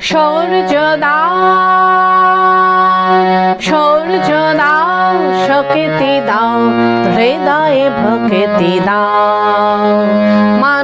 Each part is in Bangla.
সূর্য দাও সূর্য দাও শক্তি দাও হৃদয়ে ভক্তি দাও। মানুষ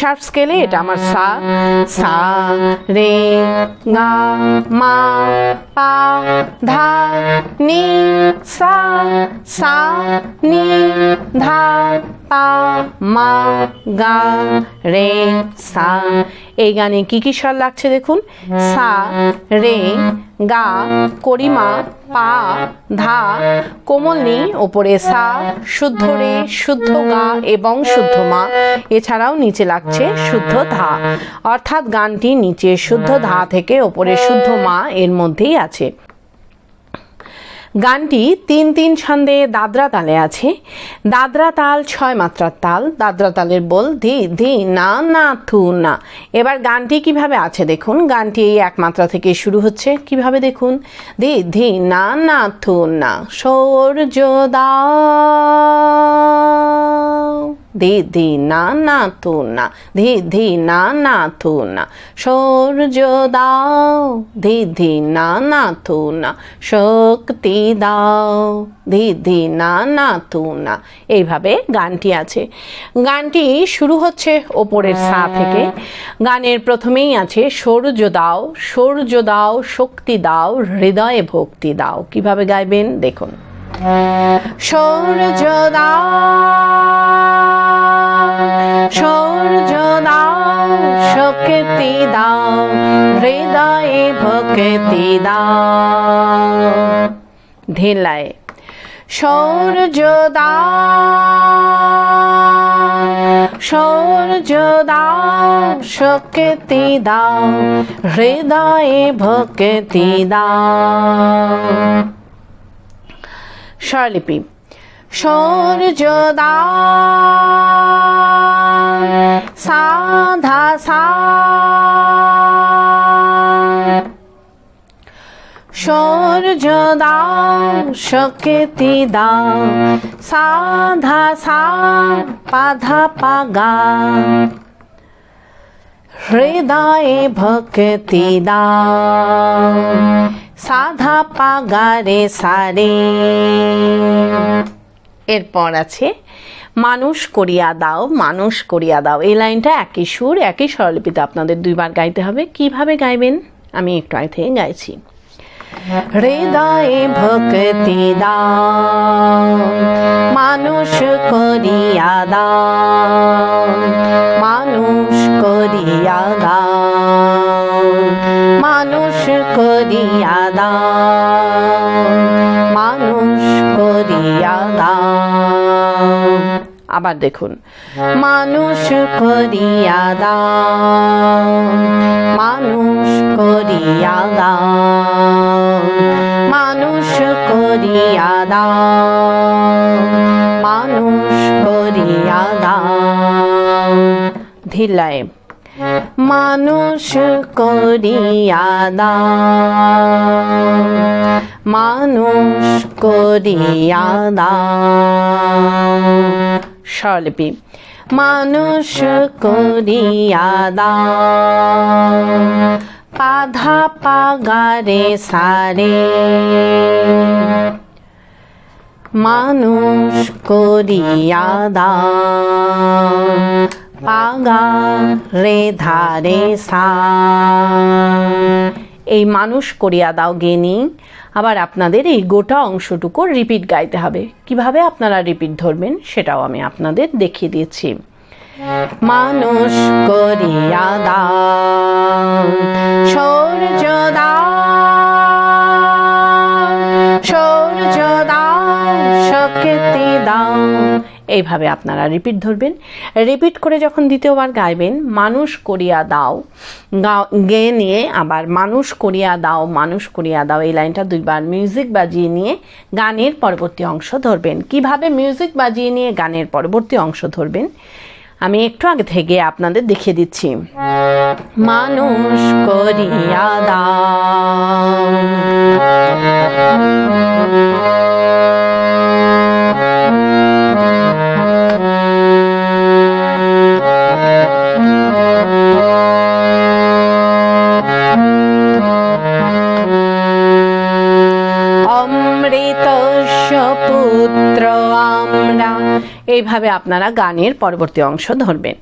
শার্প স্কেলে এটা আমার সা সা, রে, গা, মা, পা, ধা, নি, সা সা, নি, ধা পা, মা, গা, রে, সা। এই গানে কি কি স্বর লাগছে দেখুন? সা, রে, গা, করিমা, পা, ধা, কোমল কোমলনি ওপরে সা, শুদ্ধ রে, শুদ্ধ গা এবং শুদ্ধ মা। এছাড়াও নিচে লাগছে শুদ্ধ ধা। অর্থাৎ গানটি নিচে শুদ্ধ ধা থেকে ওপরে শুদ্ধ মা এর মধ্যেই আছে। গানটি তিন তিন ছন্দে দাদরা তালে আছে। দাদরা তাল ছয় মাত্রার তাল, দাদরা তালের বল ধি ধি না না থু না। এবার গানটি কীভাবে আছে দেখুন। গানটি এই এক মাত্রা থেকে শুরু হচ্ছে। কীভাবে দেখুন? ধি ধি না না থু না। সৌর্য দাও ধি না না থু না ধি ধি না না থু না সূর্য দাও ধি ধি না না থু না শক্তি দাও ধি ধি না না থু না এইভাবে গানটি আছে। গানটি শুরু হচ্ছে ওপরের সা থেকে। গানের প্রথমেই আছে সূর্য দাও সূর্য দাও শক্তি দাও হৃদয়ে ভক্তি দাও। কীভাবে গাইবেন? দেখুন। সূর্য দাও সূর্য দাও শক্তি দাও, হৃদয়ে ভক্তি দাও। ঢেলায় সূর্য দাও সূর্য দাও শক্তি দাও, হৃদয়ে ভক্তি দাও। স্বরলিপি। সূর্য দাও সাধা সা সূর্য দাও শক্তি দাও সাধা সা পাগা হৃদয়ে ভক্তি দাও সাধা পাগারে সারে। এরপর আছে, মানুষ করিয়া দাও, মানুষ করিয়া দাও। এই লাইনটা একই সুর, একই স্বরলিপিতে আপনাদের দুইবার গাইতে হবে। কীভাবে গাইবেন? আমি একটু আগে থেকে গাইছি। হৃদয়ে ভক্তি দাও, মানুষ করিয়া দাও, মানুষ করিয়া দাও। মানুষ করিয়া দাও মানুষ করিয়া দাও আবার দেখুন, মানুষ করিয়া দাও মানুষ করিয়া দাও মানুষ করিয়া দাও মানুষ করিয়া দাও ধিলায় মানুষ করিয়া দাও। মানুষ করিয়া দাও। স্বরলিপি। মানুষ করিয়া দাও। পাধা পাগারে সারে। মানুষ করিয়া দাও। রে ধারে সা। এই মানুষ করিয়া দাও গেনি। আবার আপনাদের এই গোটা অংশটুকু রিপিট গাইতে হবে। কীভাবে আপনারা রিপিট ধরবেন সেটাও আমি আপনাদের দেখিয়ে দিয়েছি। মানুষ করিয়া দাও। সূর্য এইভাবে আপনারা রিপিট ধরবেন। রিপিট করে যখন দ্বিতীয়বার গাইবেন, মানুষ করিয়া দাও। গেয়ে নিয়ে আবার, মানুষ করিয়া দাও, মানুষ করিয়া দাও। এই লাইনটা দুইবার মিউজিক বাজিয়ে নিয়ে গানের পরবর্তী অংশ ধরবেন। কীভাবে মিউজিক বাজিয়ে নিয়ে গানের পরবর্তী অংশ ধরবেন? আমি একটু আগে থেকে আপনাদের দেখিয়ে দিচ্ছি। মানুষ করিয়া দাও। অমৃতস্য পুত্র। এইভাবে আপনারা গানের পরবর্তী অংশ ধরবেন।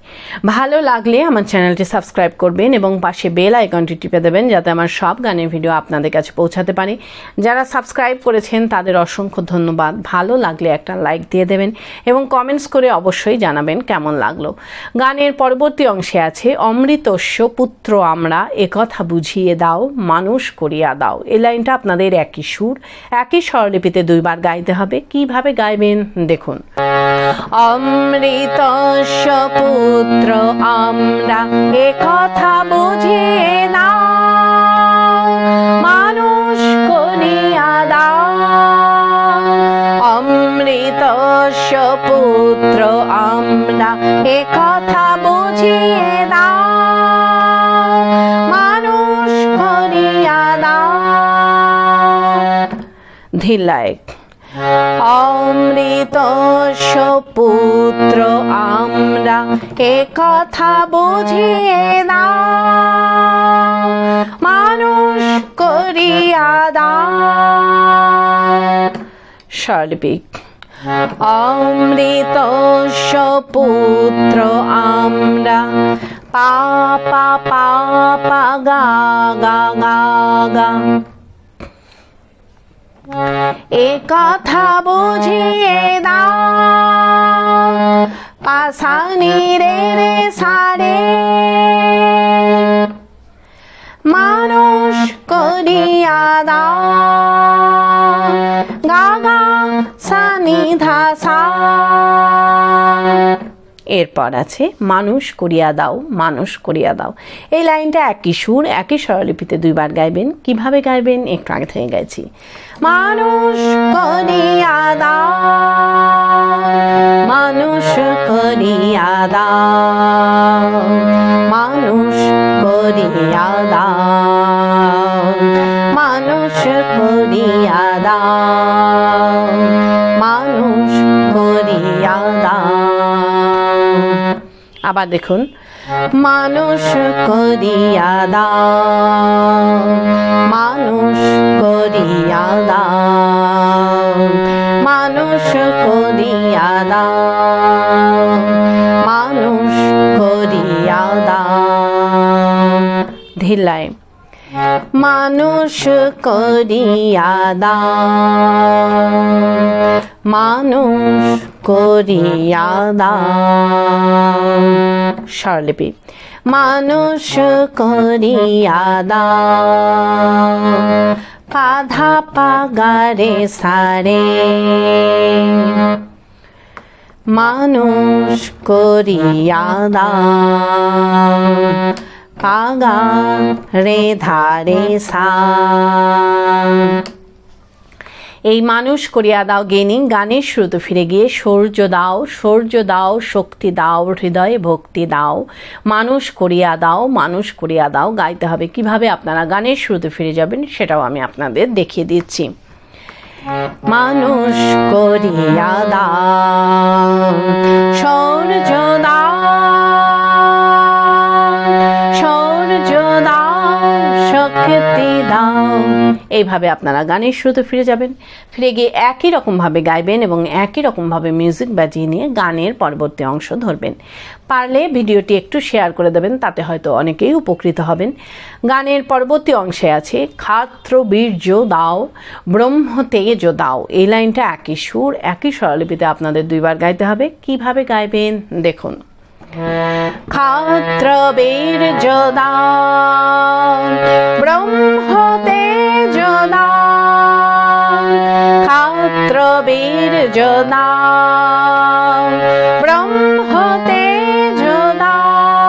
ভালো লাগলে আমার চ্যানেলটি সাবস্ক্রাইব করবেন এবং পাশে বেল আইকনটি টিপে দেবেন যাতে আমার সব গানের ভিডিও আপনাদের কাছে পৌঁছাতে পারে। যারা সাবস্ক্রাইব করেছেন, তাদের অসংখ্য ধন্যবাদ। ভালো লাগলে একটা লাইক দিয়ে দেবেন এবং কমেন্টস করে অবশ্যই জানাবেন কেমন লাগল। গানের পরবর্তী অংশে আছে, অমৃতস্য পুত্র আমরা একথা বুঝিয়ে দাও, মানুষ করিয়া দাও। এই লাইনটা আপনাদের একই সুর, একই স্বরলিপিতে দুইবার গাইতে হবে। কীভাবে গাইবেন? দেখুন। অমৃতস্য পুত্র আমরা এ কথা বুঝিয়ে দাও মানুষ করিয়া অমৃতস্য পুত্র আমরা একথা বুঝিয়ে দাও মানুষ দাও। অমৃত পুত্র আমরা এ কথা বুঝিয়ে না মানুষ করিয়া দাও। স্বরলিপিক অমৃত পুত্র আমরা পা পা পা, গা গা গা গা। এ কথা বুঝিয়ে দাও। পাশানি রে রে সারে। মানুষ করিয়া দাও। গাগা সানি ধাসা। এরপর আছে, মানুষ করিয়া দাও, মানুষ করিয়া দাও। এই লাইনটা একই সুর, একই স্বরলিপিতে দুইবার গাইবেন। কীভাবে গাইবেন? একটু আগে থেকে গাইছি। মানুষ করিয়া দাও, মানুষ করিয়া দাও, মানুষ করিয়া দাও, মানুষ করিয়া দাও, মানুষ করিয়া দাও। আবার দেখুন। মানুষ করিয়া দাও মানুষ করিয়া দাও মানুষ করিয়া দাও মানুষ করিয়া দাও। ধিলায় মানুষ করিয়া দাও মানুষ করিয়া দাও স্বরলিপি। মানুষ করিয়া দাও পাধা পাগারে সারে। মানুষ করিয়া দাও পাগা রে সা। এই মানুষ করিয়া দাও গেনি গানের শুরুতে ফিরে গিয়ে সৌর্য দাও সৌর্য দাও, শক্তি দাও, হৃদয়ে ভক্তি দাও। মানুষ করিয়া দাও, মানুষ করিয়া দাও, গাইতে হবে। কীভাবে আপনারা গানের শুরুতে ফিরে যাবেন সেটাও আমি আপনাদের দেখিয়ে দিচ্ছি। মানুষ করিয়া দাও, সৌর্য দাও। শক্তি দাও। এইভাবে আপনারা গানের শুরুতে ফিরে যাবেন। ফিরে গিয়ে একই রকমভাবে গাইবেন এবং একই রকমভাবে মিউজিক বাজিয়ে নিয়ে গানের পরবর্তী অংশ ধরবেন। পারলে ভিডিওটি একটু শেয়ার করে দেবেন, তাতে হয়তো অনেকেই উপকৃত হবেন। গানের পরবর্তী অংশে আছে, খাত্র বীর্য দাও, ব্রহ্ম তেজ দাও। এই লাইনটা একই সুর, একই স্বরলিপিতে আপনাদের দুইবার গাইতে হবে। কীভাবে গাইবেন? দেখুন। খাত্র বীর্য দাও ব্রহ্ম তেজ দাও খাত্র বীর্য ব্রহ্ম তেজ দাও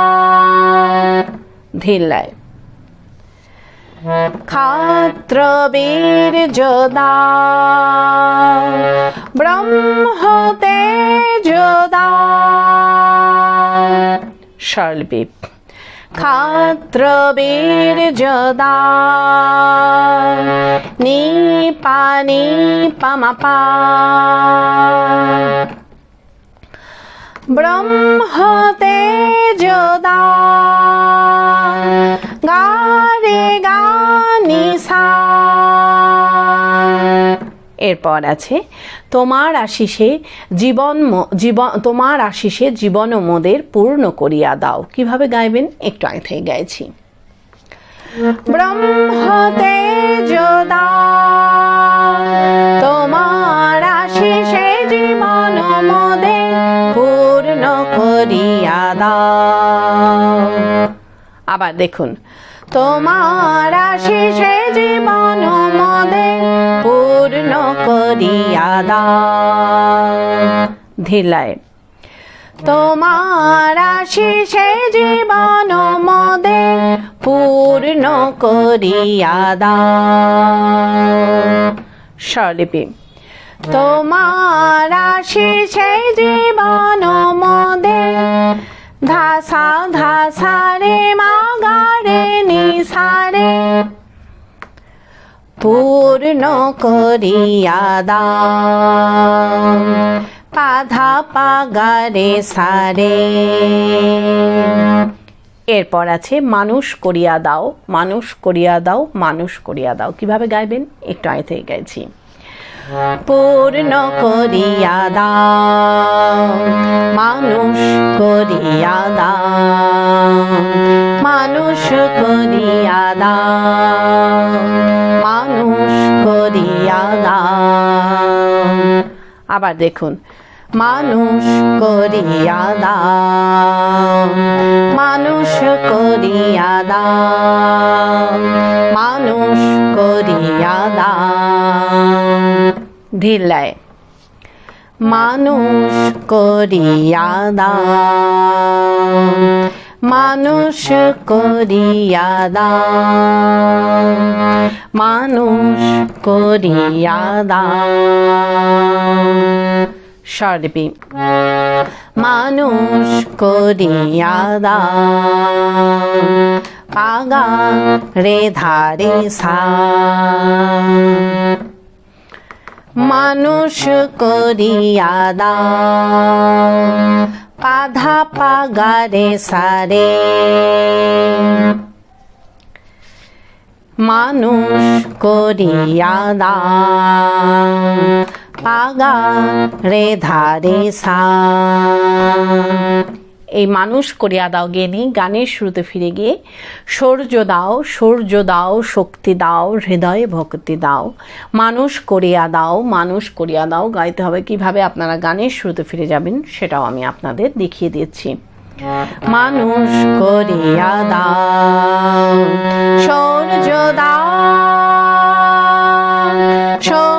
ধীর লয় খাত্র বীর্য দাও ব্রহ্ম তেজ দাও স্বরলিপি খাত্র বীর্য দাও নি পানি পামাপা ব্রহ্ম তেজ দাও গারে গানি এরপর আছে, তোমার আশিসে জীবন জীবন, তোমার আশিসে জীবন মোদের পূর্ণ করিয়া দাও। কীভাবে গাইবেন? একটু আগে থেকে গাইছি। ব্রহ্ম তোমার আশিসে জীবন মোদে পূর্ণ করিয়া দাও। আবার দেখুন, তোমার আশিসে জীবন মোদে পূর্ণ করিয়া দাও ধিলায় তোমার আশিসে জীবন মোদে পূর্ণ করিয়া দাও স্বরলিপি। তোমার আশিসে জীবন মোদে ধাসা ধাসা রে মাগারে নিসারে পূর্ণ করিয়া দাম। পাধা পাগারে সারে। এরপর আছে, মানুষ করিয়া দাও, মানুষ করিয়া দাও, মানুষ করিয়া দাও। কীভাবে গাইবেন? একটু আয় থেকে গাইছি। পূর্ণ করিয়া দাও, মানুষ করিয়া দাও, মানুষ করিয়া দাও, মানুষ করিয়া দাও। আবার দেখুন, মানুষ করিয়া দাও, মানুষ করিয়া দাও। মানুষ করিয়া দাও ঢিলায় মানুষ করিয়া দাও মানুষ করিয়া দাও মানুষ করিয়া দাও স্বরলিপি। মানুষ করিয়া দাও পাগা রে ধারে সা মানুষ করিয়া দাও পাধা পাগারে সারে। মানুষ করিয়া দাও পাগা রে ধারে সা এই মানুষ করিয়া দাও গেনি গানের শুরুতে ফিরে গিয়ে, সৌর্য দাও সৌর্য দাও, শক্তি দাও, হৃদয়ে ভক্তি দাও। মানুষ করিয়া দাও, মানুষ করিয়া দাও, গাইতে হবে। কীভাবে আপনারা গানের শুরুতে ফিরে যাবেন, সেটাও আমি আপনাদের দেখিয়ে দিচ্ছি মানুষ করিয়া দাও, সৌর্য দাও দাও